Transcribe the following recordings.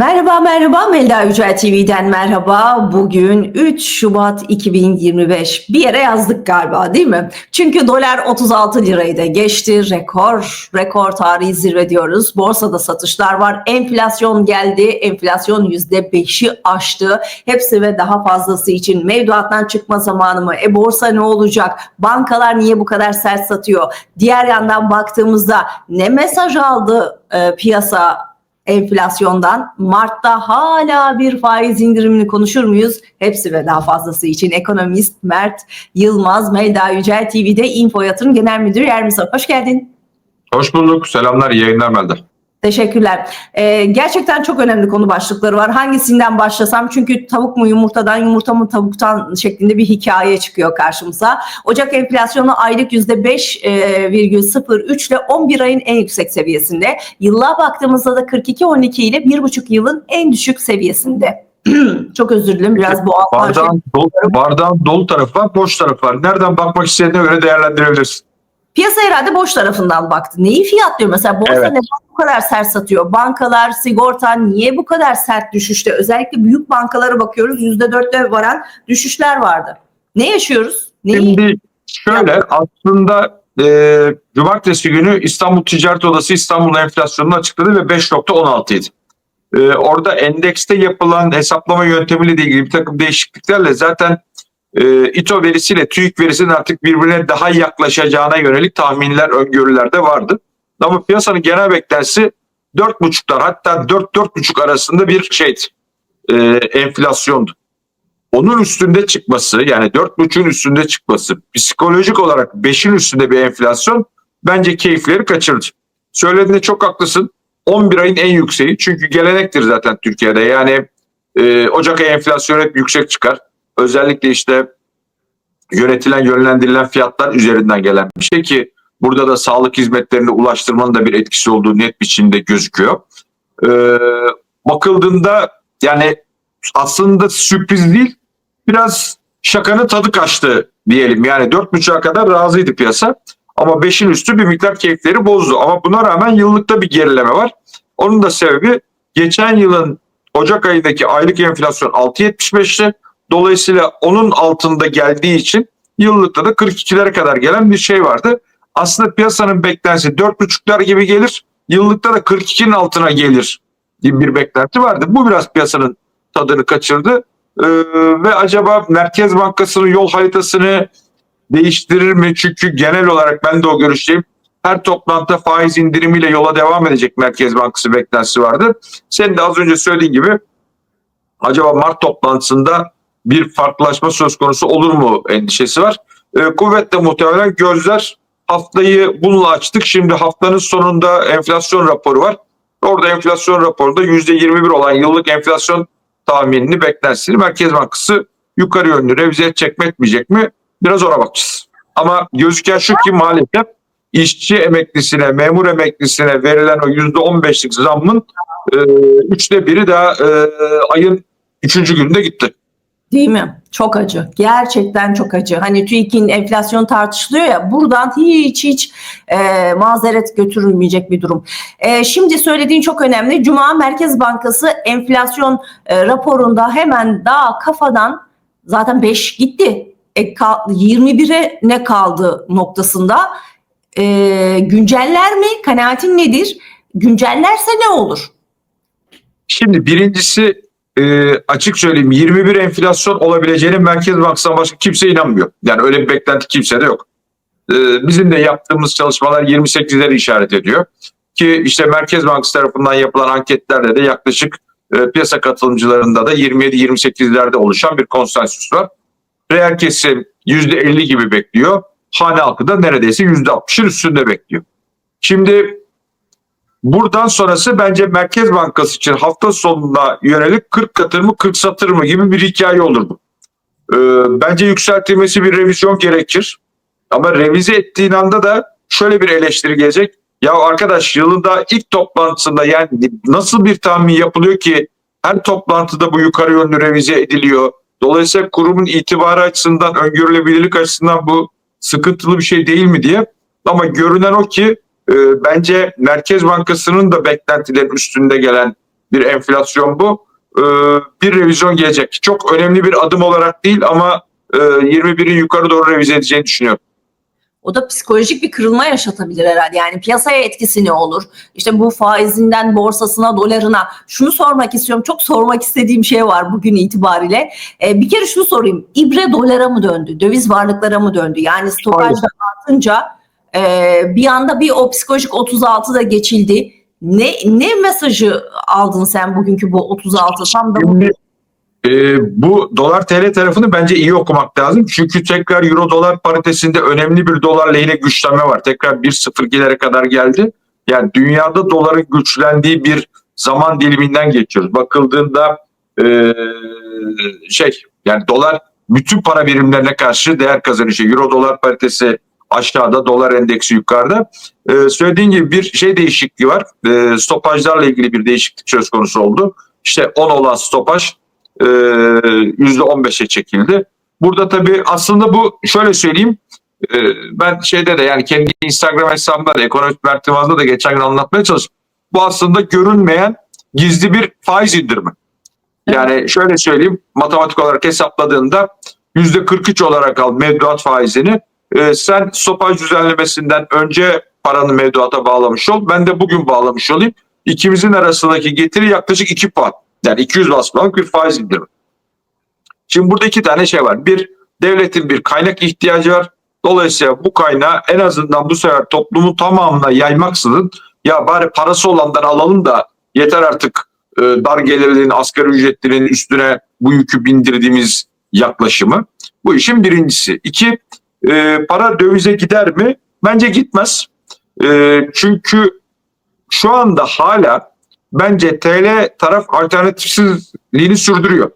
Merhaba merhaba Melda Yücel TV'den merhaba. Bugün 3 Şubat 2025. Bir yere yazdık galiba değil mi? Çünkü dolar 36 lirayı da geçti. Rekor, rekor tarihi zirve diyoruz. Borsada satışlar var. Enflasyon geldi. Enflasyon %5'i aştı. Hepsi ve daha fazlası için mevduattan çıkma zamanı mı? E borsa ne olacak? Bankalar niye bu kadar sert satıyor? Diğer yandan baktığımızda ne mesaj aldı e, piyasa enflasyondan Mart'ta hala bir faiz indirimini konuşur muyuz? Hepsi ve daha fazlası için ekonomist Mert Yılmaz, Melda Yücel TV'de Info Yatırım Genel Müdürü Ermisor. Hoş geldin. Hoş bulduk. Selamlar. iyi yayınlar Melda. Teşekkürler. Ee, gerçekten çok önemli konu başlıkları var. Hangisinden başlasam? Çünkü tavuk mu yumurtadan, yumurta mı tavuktan şeklinde bir hikaye çıkıyor karşımıza. Ocak enflasyonu aylık %5,03 ile 11 ayın en yüksek seviyesinde. Yıllığa baktığımızda da 42-12 ile 1,5 yılın en düşük seviyesinde. çok özür dilerim biraz bu Bardağın dolu, bardağın dolu tarafı var, boş tarafı var. Nereden bakmak istediğine göre değerlendirebilirsin. Piyasa herhalde boş tarafından baktı. Neyi fiyatlıyor mesela? Borsa Evet. neden bu kadar sert satıyor? Bankalar, sigorta niye bu kadar sert düşüşte? Özellikle büyük bankalara bakıyoruz. %4'te varan düşüşler vardı. Ne yaşıyoruz? Neyi? Şimdi şöyle aslında e, cumartesi günü İstanbul Ticaret Odası İstanbul enflasyonunu açıkladı ve 5.16 idi. E, orada endekste yapılan hesaplama yöntemiyle ilgili bir takım değişikliklerle zaten e, İTO verisiyle TÜİK verisinin artık birbirine daha yaklaşacağına yönelik tahminler, öngörüler de vardı. Ama piyasanın genel beklentisi 4.5'lar hatta 4-4.5 arasında bir şeydi. E, enflasyondu. Onun üstünde çıkması yani 4.5'ün üstünde çıkması psikolojik olarak 5'in üstünde bir enflasyon bence keyifleri kaçırdı. Söylediğinde çok haklısın. 11 ayın en yükseği çünkü gelenektir zaten Türkiye'de yani e, Ocak ayı enflasyon hep yüksek çıkar. Özellikle işte yönetilen yönlendirilen fiyatlar üzerinden gelen bir şey ki burada da sağlık hizmetlerini ulaştırmanın da bir etkisi olduğu net biçimde gözüküyor. Ee, bakıldığında yani aslında sürpriz değil biraz şakanın tadı kaçtı diyelim. Yani 4.5'a kadar razıydı piyasa ama 5'in üstü bir miktar keyifleri bozdu. Ama buna rağmen yıllıkta bir gerileme var. Onun da sebebi geçen yılın Ocak ayındaki aylık enflasyon 6.75'ti. Dolayısıyla onun altında geldiği için yıllıkta da 42'lere kadar gelen bir şey vardı. Aslında piyasanın beklentisi 4.5'lar gibi gelir. Yıllıkta da 42'nin altına gelir gibi bir beklenti vardı. Bu biraz piyasanın tadını kaçırdı. Ee, ve acaba Merkez Bankası'nın yol haritasını değiştirir mi? Çünkü genel olarak ben de o görüşteyim. Her toplantıda faiz indirimiyle yola devam edecek Merkez Bankası beklentisi vardı. Senin de az önce söylediğin gibi acaba Mart toplantısında bir farklılaşma söz konusu olur mu endişesi var. Ee, kuvvetle muhtemelen gözler haftayı bununla açtık. Şimdi haftanın sonunda enflasyon raporu var. Orada enflasyon raporunda %21 olan yıllık enflasyon tahminini beklentisini Merkez Bankası yukarı yönlü revize mi etmeyecek mi biraz ona bakacağız. Ama gözüken şu ki maalesef işçi emeklisine, memur emeklisine verilen o %15'lik zammın e, üçte biri daha e, ayın üçüncü gününde gitti. Değil mi? Çok acı. Gerçekten çok acı. Hani TÜİK'in enflasyon tartışılıyor ya buradan hiç hiç e, mazeret götürülmeyecek bir durum. E, şimdi söylediğin çok önemli. Cuma Merkez Bankası enflasyon e, raporunda hemen daha kafadan zaten 5 gitti. E, kal- 21'e ne kaldı noktasında e, günceller mi? Kanaatin nedir? Güncellerse ne olur? Şimdi birincisi e, açık söyleyeyim 21 enflasyon olabileceğine Merkez Bankası'ndan başka kimse inanmıyor. Yani öyle bir beklenti kimsede yok. E, bizim de yaptığımız çalışmalar 28'leri işaret ediyor. Ki işte Merkez Bankası tarafından yapılan anketlerde de yaklaşık e, piyasa katılımcılarında da 27-28'lerde oluşan bir konsensüs var. Reel kesim %50 gibi bekliyor. Hane halkı da neredeyse %60'ın üstünde bekliyor. Şimdi Buradan sonrası bence Merkez Bankası için hafta sonuna yönelik 40 katır mı 40 satır mı gibi bir hikaye olur bu. Ee, bence yükseltilmesi bir revizyon gerekir. Ama revize ettiğin anda da şöyle bir eleştiri gelecek. Ya arkadaş yılında ilk toplantısında yani nasıl bir tahmin yapılıyor ki her toplantıda bu yukarı yönlü revize ediliyor. Dolayısıyla kurumun itibarı açısından, öngörülebilirlik açısından bu sıkıntılı bir şey değil mi diye. Ama görünen o ki e, bence Merkez Bankası'nın da beklentilerin üstünde gelen bir enflasyon bu. Ee, bir revizyon gelecek. Çok önemli bir adım olarak değil ama e, 21'in yukarı doğru revize edeceğini düşünüyorum. O da psikolojik bir kırılma yaşatabilir herhalde. Yani piyasaya etkisi ne olur? İşte bu faizinden borsasına, dolarına. Şunu sormak istiyorum. Çok sormak istediğim şey var bugün itibariyle. Ee, bir kere şunu sorayım. İbre dolara mı döndü? Döviz varlıklara mı döndü? Yani stokajda artınca e, bir anda bir o psikolojik 36 da geçildi. Ne ne mesajı aldın sen bugünkü bu 36 tam da bu e, bu dolar TL tarafını bence iyi okumak lazım. Çünkü tekrar euro dolar paritesinde önemli bir dolar lehine güçlenme var. Tekrar 1.02'lere kadar geldi. Yani dünyada doların güçlendiği bir zaman diliminden geçiyoruz. Bakıldığında e, şey yani dolar bütün para birimlerine karşı değer kazanıyor. Euro dolar paritesi aşağıda, dolar endeksi yukarıda. E, söylediğin gibi bir şey değişikliği var. E, stopajlarla ilgili bir değişiklik söz konusu oldu. İşte 10 olan stopaj e, %15'e çekildi. Burada tabii aslında bu şöyle söyleyeyim. e, ben şeyde de yani kendi Instagram hesabımda da ekonomik mertebazda da geçen gün anlatmaya çalıştım. Bu aslında görünmeyen gizli bir faiz indirimi. Yani şöyle söyleyeyim matematik olarak hesapladığında %43 olarak al mevduat faizini. E, sen stopaj düzenlemesinden önce paranı mevduata bağlamış ol. Ben de bugün bağlamış olayım. İkimizin arasındaki getiri yaklaşık 2 puan. Yani 200 bas puanlık bir faiz indirimi. Şimdi burada iki tane şey var. Bir, devletin bir kaynak ihtiyacı var. Dolayısıyla bu kaynağı en azından bu sefer toplumun tamamına yaymaksızın ya bari parası olandan alalım da yeter artık e, dar gelirlerin, asgari ücretlerin üstüne bu yükü bindirdiğimiz yaklaşımı. Bu işin birincisi. İki, e, para dövize gider mi? Bence gitmez. E, çünkü şu anda hala bence TL taraf alternatifsizliğini sürdürüyor.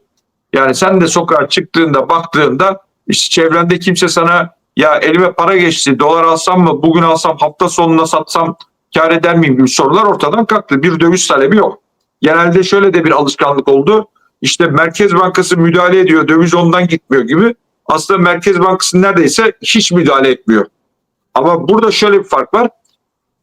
Yani sen de sokağa çıktığında baktığında işte çevrende kimse sana ya elime para geçti dolar alsam mı bugün alsam hafta sonunda satsam kar eder miyim gibi sorular ortadan kalktı. Bir döviz talebi yok. Genelde şöyle de bir alışkanlık oldu. İşte Merkez Bankası müdahale ediyor döviz ondan gitmiyor gibi. Aslında Merkez Bankası neredeyse hiç müdahale etmiyor. Ama burada şöyle bir fark var.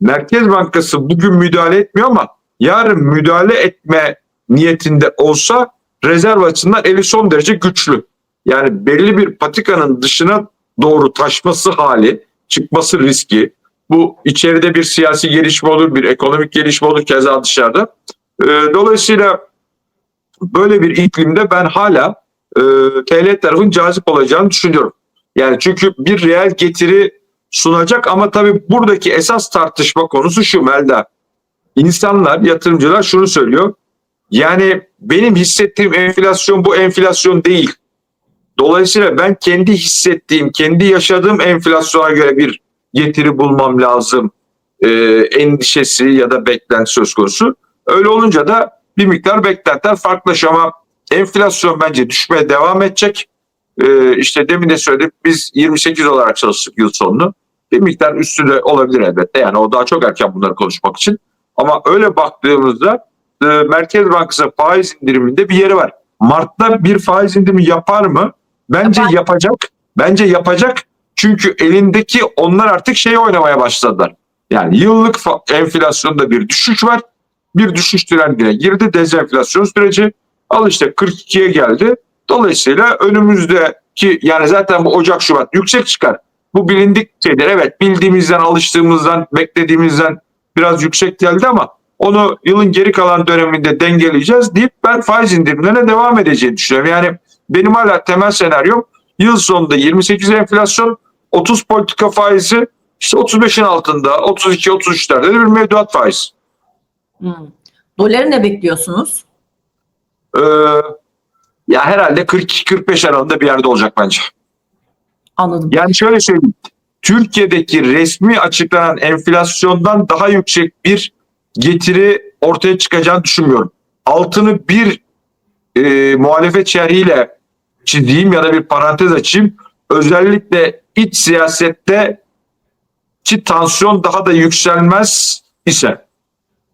Merkez Bankası bugün müdahale etmiyor ama yarın müdahale etme niyetinde olsa rezerv açısından eli son derece güçlü. Yani belli bir patikanın dışına doğru taşması hali, çıkması riski, bu içeride bir siyasi gelişme olur, bir ekonomik gelişme olur keza dışarıda. Ee, dolayısıyla böyle bir iklimde ben hala e, TL tarafın cazip olacağını düşünüyorum. Yani çünkü bir reel getiri sunacak ama tabii buradaki esas tartışma konusu şu Melda. İnsanlar, yatırımcılar şunu söylüyor. Yani benim hissettiğim enflasyon bu enflasyon değil. Dolayısıyla ben kendi hissettiğim, kendi yaşadığım enflasyona göre bir getiri bulmam lazım e, endişesi ya da beklenti söz konusu. Öyle olunca da bir miktar beklentiler farklılaşıyor ama enflasyon bence düşmeye devam edecek. E, işte demin de söyledim biz 28 olarak çalıştık yıl sonunu. Bir miktar üstü de olabilir elbette. Yani o daha çok erken bunları konuşmak için. Ama öyle baktığımızda e, Merkez Bankası faiz indiriminde bir yeri var. Mart'ta bir faiz indirimi yapar mı? Bence Yapar. yapacak. Bence yapacak. Çünkü elindeki onlar artık şey oynamaya başladılar. Yani yıllık enflasyonda bir düşüş var. Bir düşüş trendine girdi. Dezenflasyon süreci. Al işte 42'ye geldi. Dolayısıyla önümüzdeki yani zaten bu Ocak Şubat yüksek çıkar. Bu bilindik şeyler. Evet bildiğimizden, alıştığımızdan, beklediğimizden biraz yüksek geldi ama onu yılın geri kalan döneminde dengeleyeceğiz deyip ben faiz indirimlerine devam edeceğini düşünüyorum. Yani benim hala temel senaryom yıl sonunda 28 enflasyon, 30 politika faizi, işte 35'in altında 32-33'lerde de bir mevduat faizi. Hmm. Doları ne bekliyorsunuz? Ee, ya herhalde 42-45 aralığında bir yerde olacak bence. Anladım. Yani şöyle söyleyeyim. Türkiye'deki resmi açıklanan enflasyondan daha yüksek bir getiri ortaya çıkacağını düşünmüyorum. Altını bir e, muhalefet şerhiyle çizeyim ya da bir parantez açayım. Özellikle iç siyasette ki tansiyon daha da yükselmez ise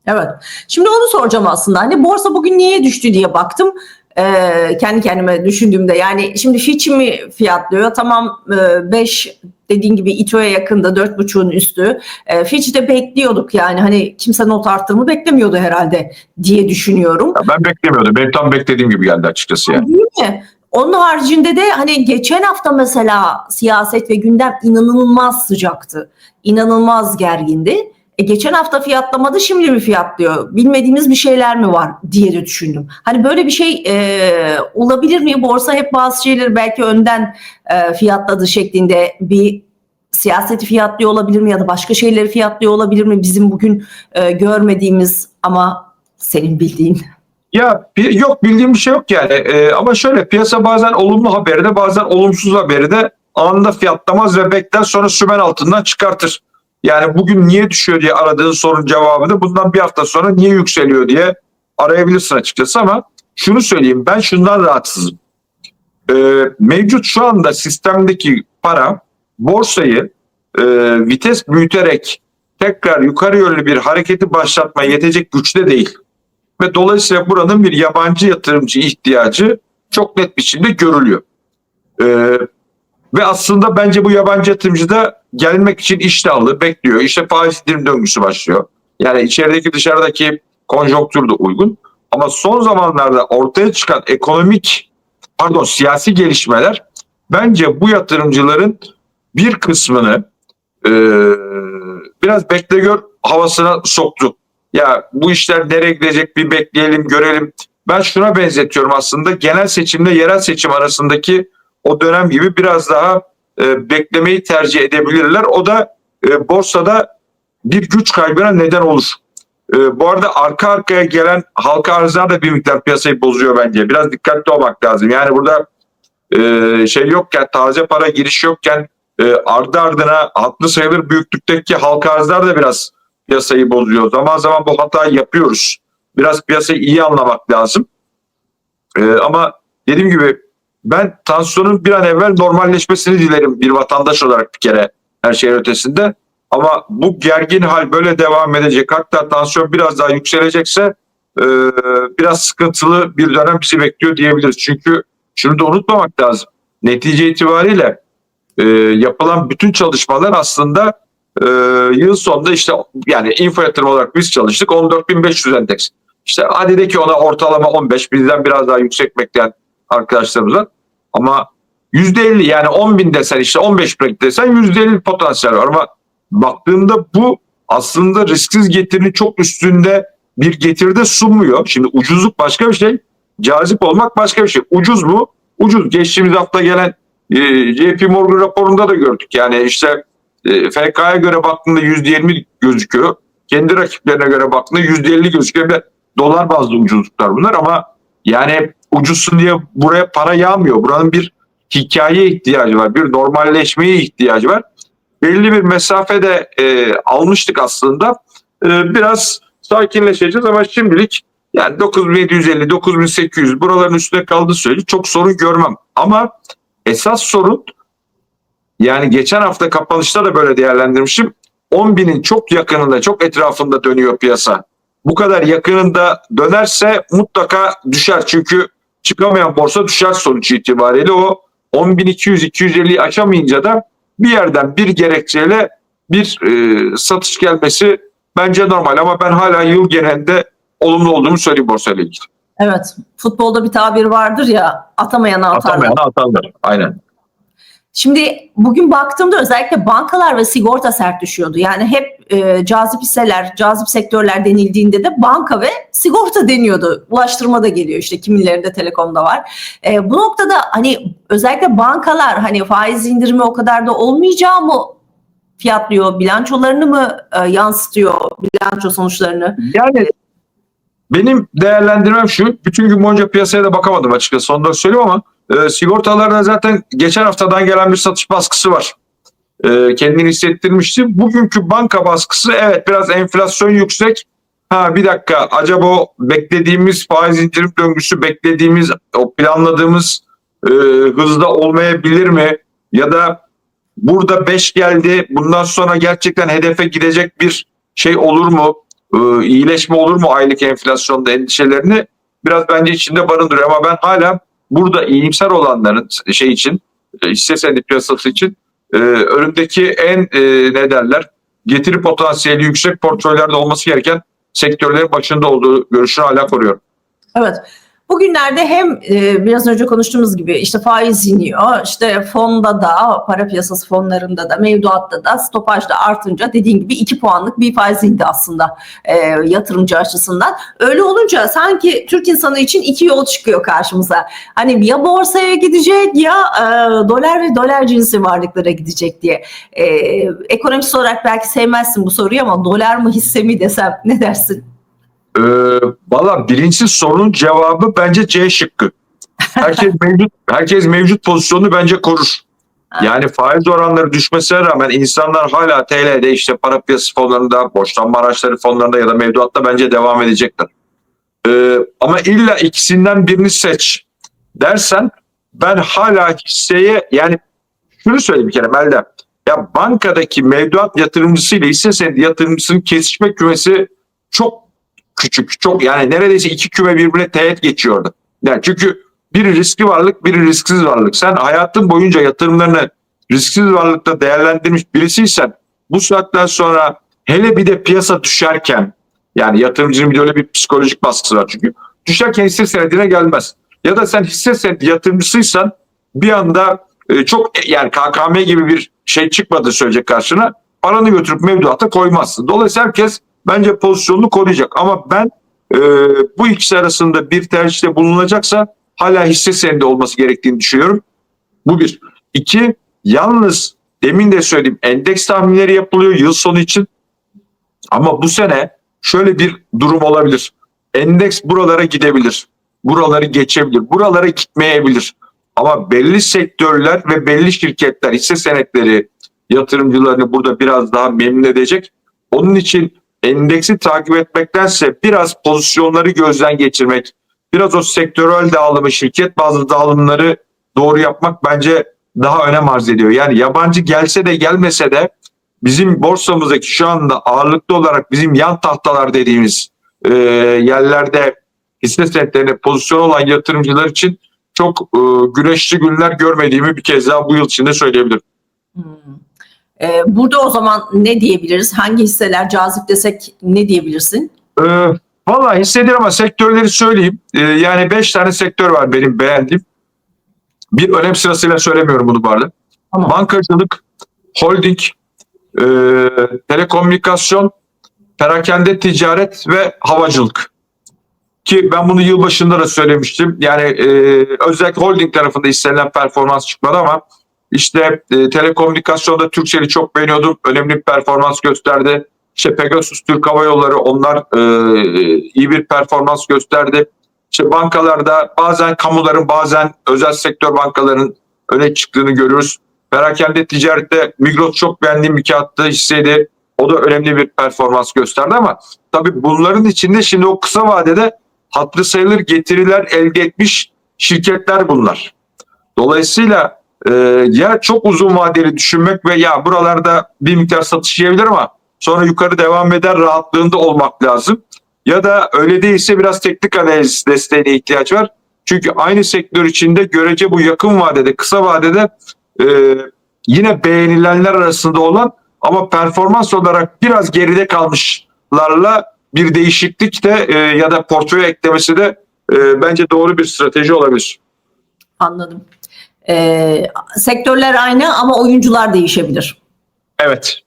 Evet. Şimdi onu soracağım aslında. Hani borsa bugün niye düştü diye baktım. e, kendi kendime düşündüğümde yani şimdi Fitch mi fiyatlıyor? Tamam 5 dediğin gibi İTO'ya yakında 4.5'un üstü. E, Fitch'te bekliyorduk yani hani kimse not arttırımı beklemiyordu herhalde diye düşünüyorum. Ya Ben beklemiyordum. Benim tam beklediğim gibi geldi açıkçası yani. Değil mi? Onun haricinde de hani geçen hafta mesela siyaset ve gündem inanılmaz sıcaktı. İnanılmaz gergindi. E geçen hafta fiyatlamadı şimdi mi fiyatlıyor? Bilmediğimiz bir şeyler mi var diye de düşündüm. Hani böyle bir şey e, olabilir mi? Borsa hep bazı şeyleri belki önden e, fiyatladı şeklinde bir siyaseti fiyatlıyor olabilir mi ya da başka şeyleri fiyatlıyor olabilir mi? Bizim bugün e, görmediğimiz ama senin bildiğin. Ya yok bildiğim bir şey yok yani. Ee, ama şöyle piyasa bazen olumlu haberi de bazen olumsuz haberi de anında fiyatlamaz ve bekler sonra sümen altından çıkartır. Yani bugün niye düşüyor diye aradığın sorunun cevabını bundan bir hafta sonra niye yükseliyor diye arayabilirsin açıkçası ama şunu söyleyeyim ben şundan rahatsızım. Ee, mevcut şu anda sistemdeki para borsayı e, vites büyüterek tekrar yukarı yönlü bir hareketi başlatmaya yetecek güçte değil ve dolayısıyla buranın bir yabancı yatırımcı ihtiyacı çok net biçimde görülüyor. Ee, ve aslında bence bu yabancı yatırımcı da gelmek için iştahlı, bekliyor. İşte faiz indirim döngüsü başlıyor. Yani içerideki dışarıdaki konjonktür de uygun. Ama son zamanlarda ortaya çıkan ekonomik, pardon siyasi gelişmeler bence bu yatırımcıların bir kısmını e, biraz bekle gör havasına soktu ya bu işler nereye gidecek bir bekleyelim görelim. Ben şuna benzetiyorum aslında genel seçimle yerel seçim arasındaki o dönem gibi biraz daha e, beklemeyi tercih edebilirler. O da e, borsada bir güç kaybına neden olur. E, bu arada arka arkaya gelen halka arzlar da bir miktar piyasayı bozuyor bence. Biraz dikkatli olmak lazım. Yani burada e, şey yokken taze para giriş yokken e, ardı ardına hatlı sayılır büyüklükteki halka arzlar da biraz piyasayı bozuyor. Zaman zaman bu hatayı yapıyoruz. Biraz piyasayı iyi anlamak lazım. Ee, ama dediğim gibi ben tansiyonun bir an evvel normalleşmesini dilerim bir vatandaş olarak bir kere her şeyin ötesinde. Ama bu gergin hal böyle devam edecek. Hatta tansiyon biraz daha yükselecekse e, biraz sıkıntılı bir dönem bizi bekliyor diyebiliriz. Çünkü şunu da unutmamak lazım. Netice itibariyle e, yapılan bütün çalışmalar aslında ee, yıl sonunda işte yani info yatırım olarak biz çalıştık 14.500 endeks. İşte hadi de ki ona ortalama 15 bizden biraz daha yüksek bekleyen arkadaşlarımız. Ama %50 yani 10 bin desen işte 15 bin desen %50 potansiyel var ama baktığımda bu aslında risksiz getirinin çok üstünde bir getiride sunmuyor. Şimdi ucuzluk başka bir şey, cazip olmak başka bir şey. Ucuz mu? Ucuz. Geçtiğimiz hafta gelen e, JP Morgan raporunda da gördük. Yani işte e, FK'ya göre baktığında %20 gözüküyor. Kendi rakiplerine göre baktığında %50 gözüküyor ve dolar bazlı ucuzluklar bunlar ama yani ucuzsun diye buraya para yağmıyor. Buranın bir hikaye ihtiyacı var. Bir normalleşmeye ihtiyacı var. Belli bir mesafede e, almıştık aslında. E, biraz sakinleşeceğiz ama şimdilik yani 9750, 9800 buraların üstüne kaldığı sürece çok sorun görmem. Ama esas sorun yani geçen hafta kapanışta da böyle değerlendirmişim. 10 binin çok yakınında, çok etrafında dönüyor piyasa. Bu kadar yakınında dönerse mutlaka düşer. Çünkü çıkamayan borsa düşer sonuç itibariyle. O 10.200-250'yi aşamayınca da bir yerden bir gerekçeyle bir e, satış gelmesi bence normal. Ama ben hala yıl genelinde olumlu olduğumu söyleyeyim borsayla ilgili. Evet. Futbolda bir tabir vardır ya atamayana atarlar. Atamayana atarlar. Aynen. Şimdi bugün baktığımda özellikle bankalar ve sigorta sert düşüyordu. Yani hep e, cazip hisseler, cazip sektörler denildiğinde de banka ve sigorta deniyordu. Ulaştırma da geliyor işte kimilerinde telekomda var. E, bu noktada hani özellikle bankalar hani faiz indirimi o kadar da olmayacağı mı fiyatlıyor? Bilançolarını mı e, yansıtıyor bilanço sonuçlarını? Yani benim değerlendirmem şu. Bütün gün boyunca piyasaya da bakamadım açıkçası. Da söyleyeyim ama e, sigortalarda zaten geçen haftadan gelen bir satış baskısı var. E, kendini hissettirmişti. Bugünkü banka baskısı evet biraz enflasyon yüksek. Ha bir dakika acaba o beklediğimiz faiz indirim döngüsü beklediğimiz o planladığımız e, hızda olmayabilir mi? Ya da burada 5 geldi bundan sonra gerçekten hedefe gidecek bir şey olur mu? E, iyileşme olur mu aylık enflasyonda endişelerini biraz bence içinde barındırıyor ama ben hala burada iyimser olanların şey için e, hisse senedi piyasası için e, önümdeki en e, ne derler getiri potansiyeli yüksek portföylerde olması gereken sektörlerin başında olduğu görüşünü hala koruyorum. Evet. Bugünlerde hem e, biraz önce konuştuğumuz gibi işte faiz iniyor, işte fonda da, para piyasası fonlarında da, mevduatta da, stopaj da artınca dediğin gibi 2 puanlık bir faiz indi aslında e, yatırımcı açısından. Öyle olunca sanki Türk insanı için iki yol çıkıyor karşımıza. Hani ya borsaya gidecek ya e, dolar ve dolar cinsi varlıklara gidecek diye. E, ekonomist olarak belki sevmezsin bu soruyu ama dolar mı hisse mi desem ne dersin? Ee, Valla bilinçsiz sorunun cevabı bence C şıkkı. Herkes mevcut, herkes mevcut pozisyonunu bence korur. Yani faiz oranları düşmesine rağmen insanlar hala TL'de işte para piyasası fonlarında, borçlanma araçları fonlarında ya da mevduatta bence devam edecekler. Ee, ama illa ikisinden birini seç dersen ben hala hisseye yani şunu söyleyeyim bir kere Melda. Ya bankadaki mevduat yatırımcısı ile hisse senedi yatırımcısının kesişme kümesi çok küçük. Çok yani neredeyse iki küme birbirine teğet geçiyordu. Yani çünkü biri riskli varlık, biri risksiz varlık. Sen hayatın boyunca yatırımlarını risksiz varlıkta değerlendirmiş birisiysen bu saatten sonra hele bir de piyasa düşerken yani yatırımcının bir de öyle bir psikolojik baskısı var çünkü. Düşerken hisse senedine gelmez. Ya da sen hisse senedi yatırımcısıysan bir anda e, çok yani KKM gibi bir şey çıkmadı söyleyecek karşına paranı götürüp mevduata koymazsın. Dolayısıyla herkes bence pozisyonunu koruyacak. Ama ben e, bu ikisi arasında bir tercihte bulunacaksa hala hisse senedi olması gerektiğini düşünüyorum. Bu bir. İki, yalnız demin de söyleyeyim endeks tahminleri yapılıyor yıl sonu için. Ama bu sene şöyle bir durum olabilir. Endeks buralara gidebilir. Buraları geçebilir. Buralara gitmeyebilir. Ama belli sektörler ve belli şirketler hisse senetleri yatırımcılarını burada biraz daha memnun edecek. Onun için endeksi takip etmektense biraz pozisyonları gözden geçirmek, biraz o sektörel dağılımı, şirket bazlı dağılımları doğru yapmak bence daha önem arz ediyor. Yani yabancı gelse de gelmese de bizim borsamızdaki şu anda ağırlıklı olarak bizim yan tahtalar dediğimiz e, yerlerde hisse senetlerine pozisyon olan yatırımcılar için çok e, güneşli günler görmediğimi bir kez daha bu yıl içinde söyleyebilirim. Hmm. Ee, burada o zaman ne diyebiliriz? Hangi hisseler cazip desek ne diyebilirsin? Ee, Valla hissediyorum ama sektörleri söyleyeyim. Ee, yani 5 tane sektör var benim beğendiğim. Bir önem sırasıyla söylemiyorum bunu bu arada. Tamam. Bankacılık, holding, e, telekomünikasyon, perakende ticaret ve havacılık. Ki ben bunu yılbaşında da söylemiştim. Yani e, özellikle holding tarafında istenilen performans çıkmadı ama işte e, telekomünikasyonda Turkcell'i çok beğeniyordum. Önemli bir performans gösterdi. İşte Pegasus Türk Hava Yolları onlar e, iyi bir performans gösterdi. İşte bankalarda bazen kamuların bazen özel sektör bankaların öne çıktığını görüyoruz. Perakende ticarette Migros çok beğendiğim bir kağıttı hisseydi. O da önemli bir performans gösterdi ama tabii bunların içinde şimdi o kısa vadede hatırı sayılır getiriler elde etmiş şirketler bunlar. Dolayısıyla e, ya çok uzun vadeli düşünmek ve ya buralarda bir miktar satış yiyebilir ama sonra yukarı devam eder rahatlığında olmak lazım. Ya da öyle değilse biraz teknik analiz desteğine ihtiyaç var. Çünkü aynı sektör içinde görece bu yakın vadede, kısa vadede e, yine beğenilenler arasında olan ama performans olarak biraz geride kalmışlarla bir değişiklik de e, ya da portföy eklemesi de e, bence doğru bir strateji olabilir. Anladım. Ee, sektörler aynı ama oyuncular değişebilir. Evet.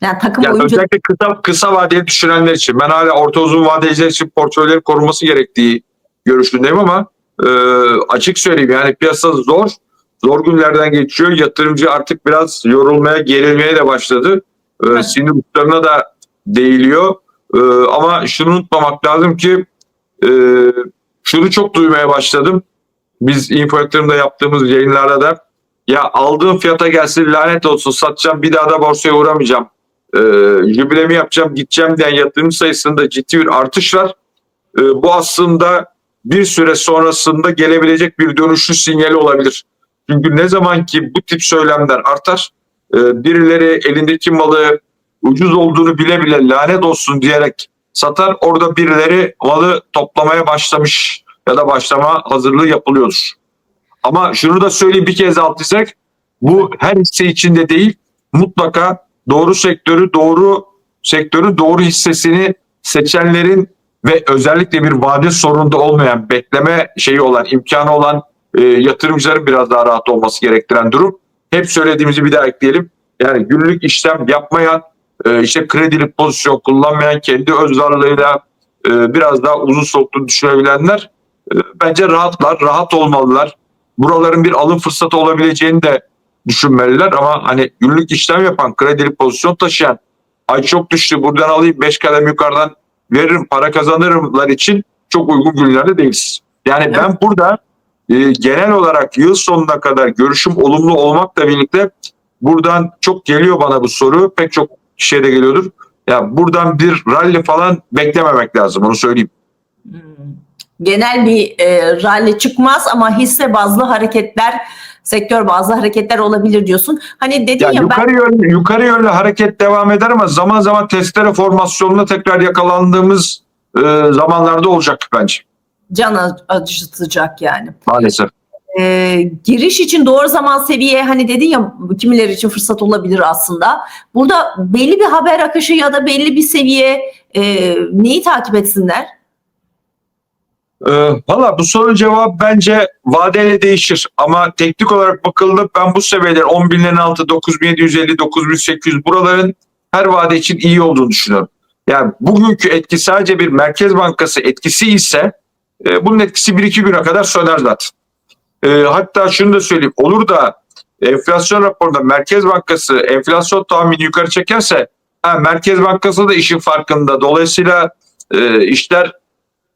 Yani takım Yani oyuncu özellikle kısa, kısa vadeli düşünenler için ben hala orta uzun vadeciler için portföylerin korunması gerektiği görüşündeyim ama e, açık söyleyeyim yani piyasa zor. Zor günlerden geçiyor. Yatırımcı artık biraz yorulmaya, gerilmeye de başladı. E, Evet. sinir uçlarına da değiliyor. E, ama şunu unutmamak lazım ki e, şunu çok duymaya başladım. Biz info yaptığımız yayınlarda da ya aldığım fiyata gelsin lanet olsun satacağım bir daha da borsaya uğramayacağım e, jübilemi yapacağım gideceğim diyen yatırımcı sayısında ciddi bir artış var. E, bu aslında bir süre sonrasında gelebilecek bir dönüşü sinyali olabilir. Çünkü ne zaman ki bu tip söylemler artar e, birileri elindeki malı ucuz olduğunu bile bile lanet olsun diyerek satar orada birileri malı toplamaya başlamış ya da başlama hazırlığı yapılıyordur. Ama şunu da söyleyeyim bir kez çizerek, bu her hisse içinde değil mutlaka doğru sektörü doğru sektörün doğru hissesini seçenlerin ve özellikle bir vade sorununda olmayan bekleme şeyi olan imkanı olan e, yatırımcıların biraz daha rahat olması gerektiren durum. Hep söylediğimizi bir daha ekleyelim. Yani günlük işlem yapmayan, e, işte kredili pozisyon kullanmayan, kendi öz varlığıyla e, biraz daha uzun soluklu düşünebilenler bence rahatlar, rahat olmalılar. Buraların bir alım fırsatı olabileceğini de düşünmeliler ama hani günlük işlem yapan, kredili pozisyon taşıyan, ay çok düştü buradan alayım 5 kadem yukarıdan veririm para kazanırımlar için çok uygun günlerde değiliz. Yani Evet. ben burada e, genel olarak yıl sonuna kadar görüşüm olumlu olmakla birlikte buradan çok geliyor bana bu soru. Pek çok kişiye de geliyordur. Ya buradan bir rally falan beklememek lazım onu söyleyeyim. Hmm. Genel bir e, rally çıkmaz ama hisse bazlı hareketler, sektör bazlı hareketler olabilir diyorsun. Hani dedin Ya ya, ben yukarı yönlü, yukarı yönlü hareket devam eder ama zaman zaman testere formasyonuna tekrar yakalandığımız e, zamanlarda olacak bence can acıtacak yani. maalesef. E, giriş için doğru zaman seviye hani dedin ya kimileri için fırsat olabilir aslında. Burada belli bir haber akışı ya da belli bir seviye e, neyi takip etsinler? Ee, Valla bu sorunun cevabı bence vadeyle değişir ama teknik olarak bakıldığında ben bu seviyeler 10 binlerin altı 9750 9800 buraların her vade için iyi olduğunu düşünüyorum. Yani bugünkü etki sadece bir merkez bankası etkisi ise e, bunun etkisi 1-2 güne kadar söner zaten. E, hatta şunu da söyleyeyim olur da enflasyon raporunda Merkez Bankası enflasyon tahmini yukarı çekerse ha, Merkez Bankası da işin farkında. Dolayısıyla e, işler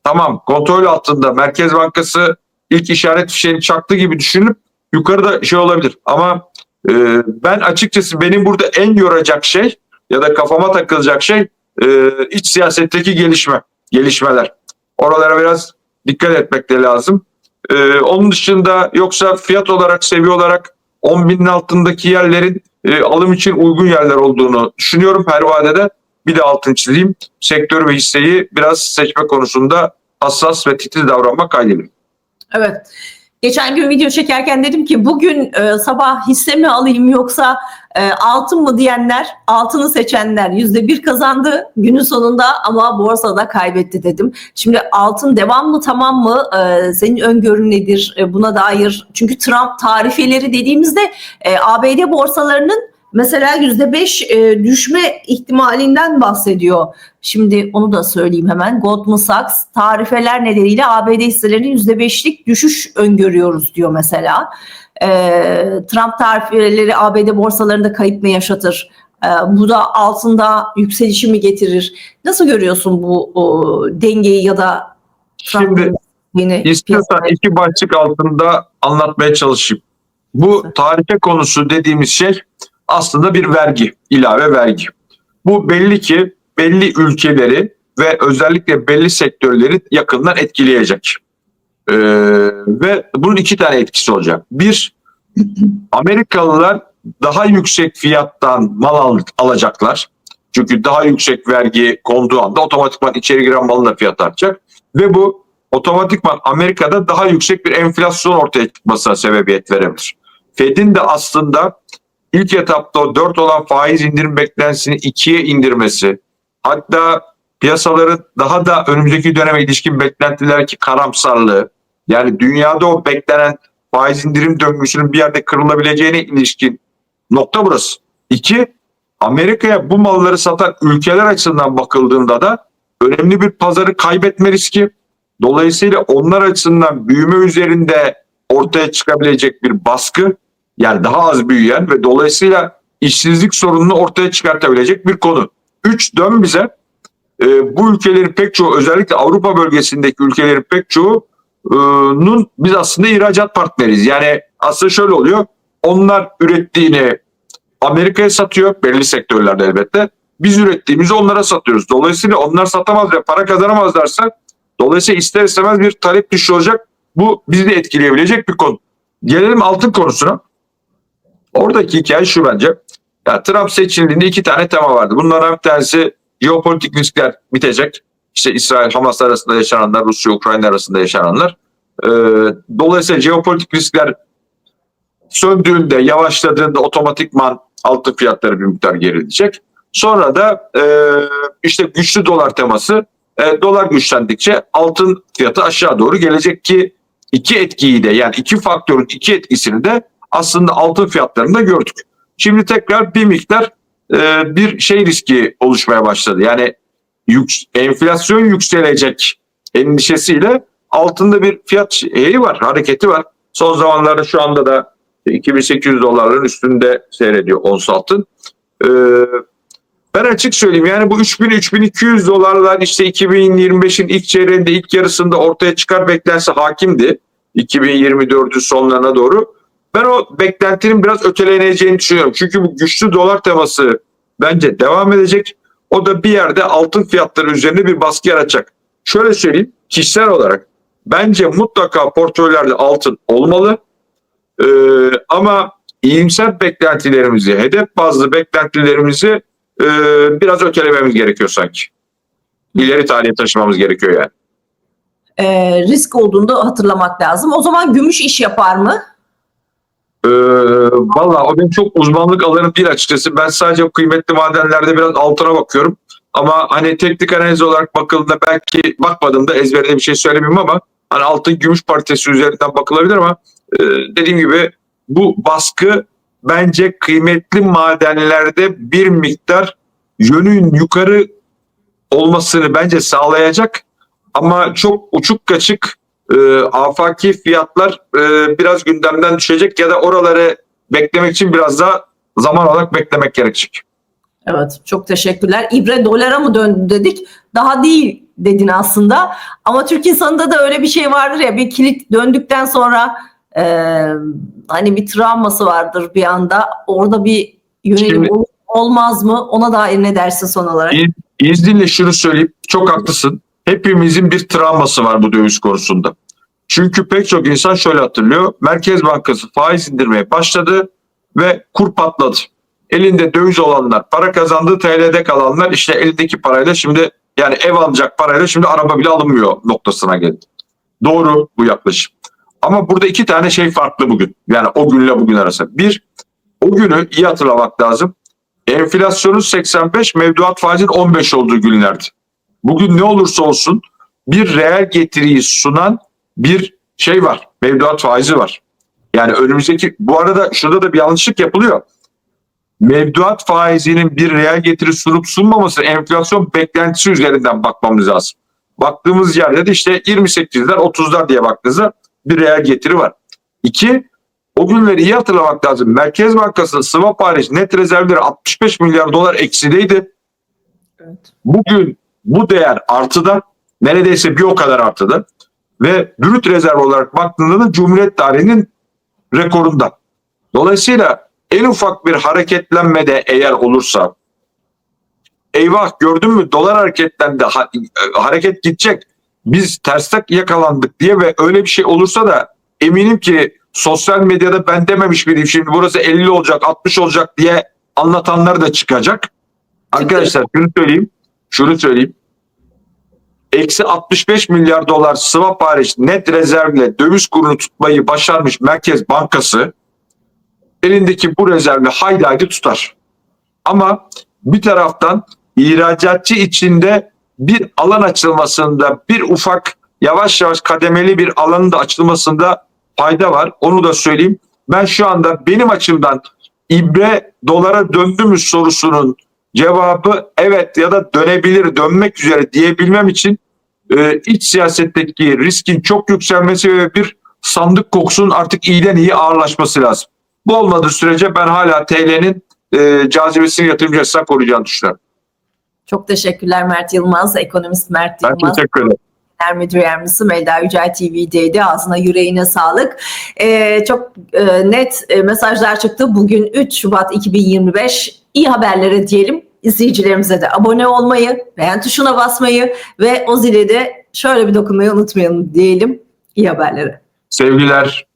tamam kontrol altında Merkez Bankası ilk işaret fişeğini çaktı gibi düşünüp yukarıda şey olabilir. Ama e, ben açıkçası benim burada en yoracak şey ya da kafama takılacak şey e, iç siyasetteki gelişme, gelişmeler. Oralara biraz dikkat etmek de lazım. E, onun dışında yoksa fiyat olarak, seviye olarak 10 binin altındaki yerlerin e, alım için uygun yerler olduğunu düşünüyorum her vadede. Bir de altını çizeyim. Sektör ve hisseyi biraz seçme konusunda hassas ve titiz davranmak kaydıyla. Evet. Geçen gün video çekerken dedim ki bugün e, sabah hisse mi alayım yoksa e, altın mı diyenler altını seçenler yüzde bir kazandı günün sonunda ama borsada kaybetti dedim. Şimdi altın devam mı tamam mı E, senin öngörün nedir E, buna dair çünkü Trump tarifeleri dediğimizde e, ABD borsalarının mesela yüzde beş e, düşme ihtimalinden bahsediyor. Şimdi onu da söyleyeyim hemen. Goldman Sachs tarifeler nedeniyle ABD hisselerinin %5'lik düşüş öngörüyoruz diyor mesela. Ee, Trump tarifeleri ABD borsalarında kayıp mı yaşatır? Ee, bu da altında yükselişi mi getirir? Nasıl görüyorsun bu o, dengeyi ya da Trump'ın Şimdi yeni İstiyorsan iki başlık altında anlatmaya çalışayım. Bu tarife konusu dediğimiz şey aslında bir vergi, ilave vergi. Bu belli ki belli ülkeleri ve özellikle belli sektörleri yakından etkileyecek. Ee, ve bunun iki tane etkisi olacak. Bir, Amerikalılar daha yüksek fiyattan mal al- alacaklar. Çünkü daha yüksek vergi konduğu anda otomatikman içeri giren malın da fiyatı artacak. Ve bu otomatikman Amerika'da daha yüksek bir enflasyon ortaya çıkmasına sebebiyet verebilir. Fed'in de aslında ilk etapta o 4 olan faiz indirim beklentisini 2'ye indirmesi, hatta piyasaların daha da önümüzdeki döneme ilişkin beklentiler ki karamsarlığı, yani dünyada o beklenen faiz indirim döngüsünün bir yerde kırılabileceğine ilişkin nokta burası. İki, Amerika'ya bu malları satan ülkeler açısından bakıldığında da önemli bir pazarı kaybetme riski. Dolayısıyla onlar açısından büyüme üzerinde ortaya çıkabilecek bir baskı yani daha az büyüyen ve dolayısıyla işsizlik sorununu ortaya çıkartabilecek bir konu. Üç dön bize e, bu ülkelerin pek çoğu özellikle Avrupa bölgesindeki ülkelerin pek çoğunun biz aslında ihracat partneriyiz. Yani aslında şöyle oluyor onlar ürettiğini Amerika'ya satıyor belli sektörlerde elbette. Biz ürettiğimizi onlara satıyoruz. Dolayısıyla onlar satamaz ve para kazanamazlarsa dolayısıyla ister istemez bir talep düşüşü olacak. Bu bizi de etkileyebilecek bir konu. Gelelim altın konusuna. Oradaki hikaye şu bence. Ya Trump seçildiğinde iki tane tema vardı. Bunlardan bir tanesi jeopolitik riskler bitecek. işte İsrail Hamas arasında yaşananlar, Rusya Ukrayna arasında yaşananlar. Ee, dolayısıyla jeopolitik riskler söndüğünde, yavaşladığında otomatikman altın fiyatları bir miktar gerilecek. Sonra da e, işte güçlü dolar teması, e, dolar güçlendikçe altın fiyatı aşağı doğru gelecek ki iki etkiyi de yani iki faktörün iki etkisini de aslında altın fiyatlarında gördük. Şimdi tekrar bir miktar e, bir şey riski oluşmaya başladı. Yani yük- enflasyon yükselecek endişesiyle altında bir fiyat şeyi var, hareketi var. Son zamanlarda şu anda da 2800 dolarların üstünde seyrediyor ons altın. Ee, ben açık söyleyeyim yani bu 3000-3200 dolarlar işte 2025'in ilk çeyreğinde ilk yarısında ortaya çıkar beklentisi hakimdi. 2024'ün sonlarına doğru. Ben o beklentinin biraz öteleneceğini düşünüyorum. Çünkü bu güçlü dolar teması bence devam edecek. O da bir yerde altın fiyatları üzerine bir baskı yaratacak. Şöyle söyleyeyim kişisel olarak bence mutlaka portföylerde altın olmalı. Ee, ama iyimser beklentilerimizi, hedef bazlı beklentilerimizi e, biraz ötelememiz gerekiyor sanki. İleri tarihe taşımamız gerekiyor yani. Ee, risk olduğunu da hatırlamak lazım. O zaman gümüş iş yapar mı? Ee, Valla o benim çok uzmanlık alanım değil açıkçası. Ben sadece kıymetli madenlerde biraz altına bakıyorum. Ama hani teknik analiz olarak bakıldığında belki bakmadığımda ezberinde bir şey söylemeyeyim ama hani altın gümüş paritesi üzerinden bakılabilir ama e, dediğim gibi bu baskı bence kıymetli madenlerde bir miktar yönün yukarı olmasını bence sağlayacak ama çok uçuk kaçık e, afaki fiyatlar e, biraz gündemden düşecek ya da oraları beklemek için biraz daha zaman olarak beklemek gerekecek. Evet çok teşekkürler. İbre dolara mı döndü dedik. Daha değil dedin aslında. Ama Türk insanında da öyle bir şey vardır ya bir kilit döndükten sonra e, hani bir travması vardır bir anda. Orada bir yönelim Şimdi- olur- olmaz mı? Ona dair ne dersin son olarak? İzninle şunu söyleyeyim. Çok haklısın. Hepimizin bir travması var bu döviz konusunda. Çünkü pek çok insan şöyle hatırlıyor. Merkez Bankası faiz indirmeye başladı ve kur patladı. Elinde döviz olanlar, para kazandığı TL'de kalanlar işte elindeki parayla şimdi yani ev alacak parayla şimdi araba bile alınmıyor noktasına geldi. Doğru bu yaklaşım. Ama burada iki tane şey farklı bugün. Yani o günle bugün arasında. Bir, o günü iyi hatırlamak lazım. Enflasyonun 85, mevduat faizin 15 olduğu günlerdi. Bugün ne olursa olsun bir reel getiriyi sunan bir şey var. Mevduat faizi var. Yani önümüzdeki bu arada şurada da bir yanlışlık yapılıyor. Mevduat faizinin bir reel getiri sunup sunmaması enflasyon beklentisi üzerinden bakmamız lazım. Baktığımız yerde de işte 28'ler 30'lar diye baktığınızda bir reel getiri var. İki, o günleri iyi hatırlamak lazım. Merkez Bankası'nın swap hariç net rezervleri 65 milyar dolar eksideydi. Evet. Bugün bu değer artıda neredeyse bir o kadar artıda ve brüt rezerv olarak baktığında da Cumhuriyet tarihinin rekorunda. Dolayısıyla en ufak bir hareketlenmede eğer olursa eyvah gördün mü dolar hareketlendi ha- hareket gidecek biz terstak yakalandık diye ve öyle bir şey olursa da eminim ki sosyal medyada ben dememiş biriyim şimdi burası 50 olacak 60 olacak diye anlatanlar da çıkacak. Arkadaşlar şunu söyleyeyim şunu söyleyeyim. Eksi 65 milyar dolar swap hariç net rezervle döviz kurunu tutmayı başarmış Merkez Bankası elindeki bu rezervi haydi haydi tutar. Ama bir taraftan ihracatçı içinde bir alan açılmasında bir ufak yavaş yavaş kademeli bir alanın da açılmasında fayda var. Onu da söyleyeyim. Ben şu anda benim açımdan ibre dolara döndü mü sorusunun cevabı evet ya da dönebilir dönmek üzere diyebilmem için e, iç siyasetteki riskin çok yükselmesi ve bir sandık kokusunun artık iyiden iyi ağırlaşması lazım. Bu olmadığı sürece ben hala TL'nin e, cazibesini yatırımcı açısından koruyacağını düşünüyorum. Çok teşekkürler Mert Yılmaz. Ekonomist Mert Ben Yılmaz. teşekkür ederim. Genel Müdür Yardımcısı Melda Yücel TV'deydi. Ağzına yüreğine sağlık. Ee, çok e, net e, mesajlar çıktı. Bugün 3 Şubat 2025. İyi haberlere diyelim. İzleyicilerimize de abone olmayı, beğen tuşuna basmayı ve o zile de şöyle bir dokunmayı unutmayalım diyelim. İyi haberlere. Sevgiler,